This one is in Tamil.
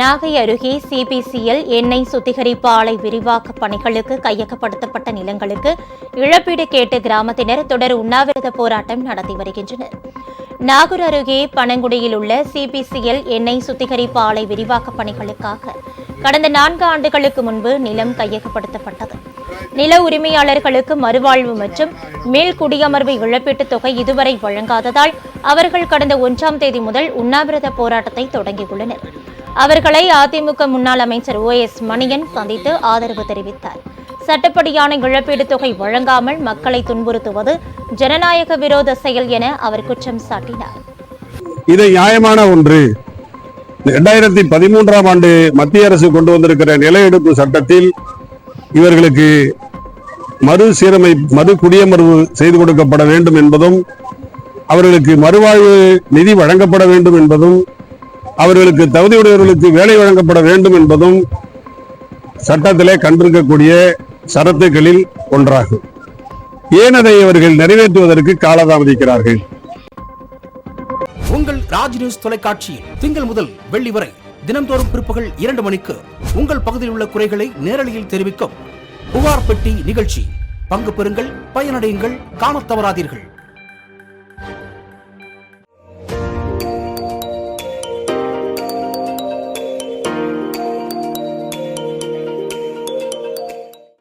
நாகை அருகே சிபிசிஎல் எண்ணெய் சுத்திகரிப்பு ஆலை விரிவாக்க பணிகளுக்கு கையகப்படுத்தப்பட்ட நிலங்களுக்கு இழப்பீடு கேட்டு கிராமத்தினர் தொடர் உண்ணாவிரத போராட்டம் நடத்தி வருகின்றனர். நாகூர் அருகே பனங்குடியில் உள்ள சிபிசிஎல் எண்ணெய் சுத்திகரிப்பு ஆலை விரிவாக்க பணிகளுக்காக கடந்த நான்கு ஆண்டுகளுக்கு முன்பு நிலம் கையகப்படுத்தப்பட்டது. நில உரிமையாளர்களுக்கு மறுவாழ்வு மற்றும் மேல் குடியமர்வு இழப்பீட்டுத் தொகை இதுவரை வழங்காததால் அவர்கள் கடந்த ஒன்றாம் தேதி முதல் உண்ணாவிரத போராட்டத்தை தொடங்கியுள்ளனர். அவர்களை அதிமுக முன்னாள் அமைச்சர் ஓ எஸ் மணியன் சந்தித்து ஆதரவு தெரிவித்தார். சட்டப்படியான இழப்பீடு தொகை வழங்காமல் மக்களை துன்புறுத்துவது ஜனநாயக விரோத செயல் என அவர் குற்றம் சாட்டினார். இது நியாயமான ஒன்று. இரண்டாயிரத்தி பதிமூன்றாம் ஆண்டு மத்திய அரசு கொண்டு வந்திருக்கிற நில எடுப்பு சட்டத்தில் இவர்களுக்கு மறுசீரமை மறு குடியமர்வு செய்து கொடுக்கப்பட வேண்டும் என்பதும் அவர்களுக்கு மறுவாழ்வு நிதி வழங்கப்பட வேண்டும் என்பதும் அவர்களுக்கு தகுதியுடையவர்களுக்கு வேலை வழங்கப்பட வேண்டும் என்பதும் சட்டத்திலே கண்டிருக்கக்கூடிய சரத்துகளில் ஒன்றாகும். ஏன் அதை அவர்கள் நிறைவேற்றுவதற்கு காலதாமதிக்கிறார்கள்? உங்கள் ராஜ் நியூஸ் தொலைக்காட்சியில் திங்கள் முதல் வெள்ளி வரை தினம்தோறும் பிற்பகல் இரண்டு மணிக்கு உங்கள் பகுதியில் உள்ள குறைகளை நேரலையில் தெரிவிக்கும் புகார் பெட்டி நிகழ்ச்சி. பங்கு பெறுங்கள் பயனடையுங்கள் காணத் தவறாதீர்கள்.